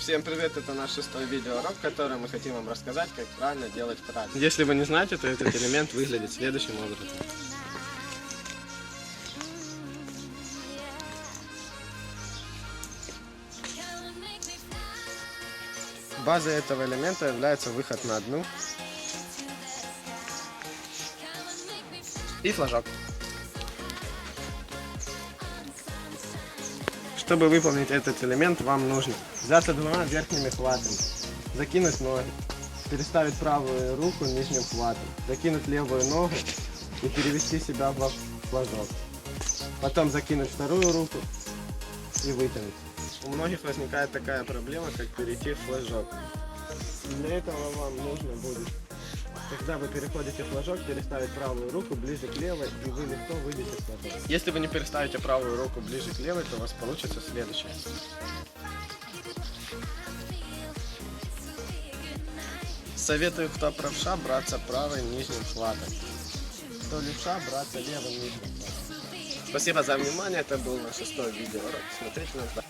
Всем привет, это наш шестой видеоурок, в котором мы хотим вам рассказать, как правильно делать правильно. Если вы не знаете, то этот элемент выглядит следующим образом. Базой этого элемента является выход на дну И флажок. Чтобы выполнить этот элемент, вам нужно взяться двумя верхними хватами, закинуть ноги, переставить правую руку нижним хватом, закинуть левую ногу и перевести себя в флажок. Потом закинуть вторую руку и вытянуть. У многих возникает такая проблема, как перейти в флажок. Для этого вам нужно будет, когда вы переходите флажок, переставить правую руку ближе к левой, и вы легко выйдете в флажок. Если вы не переставите правую руку ближе к левой, то у вас получится следующее. Советую, кто правша, браться правым нижним хватом. Кто левша, браться левым нижним хватом. Спасибо за внимание, это был наш шестой видеоурок. Смотрите нас дальше.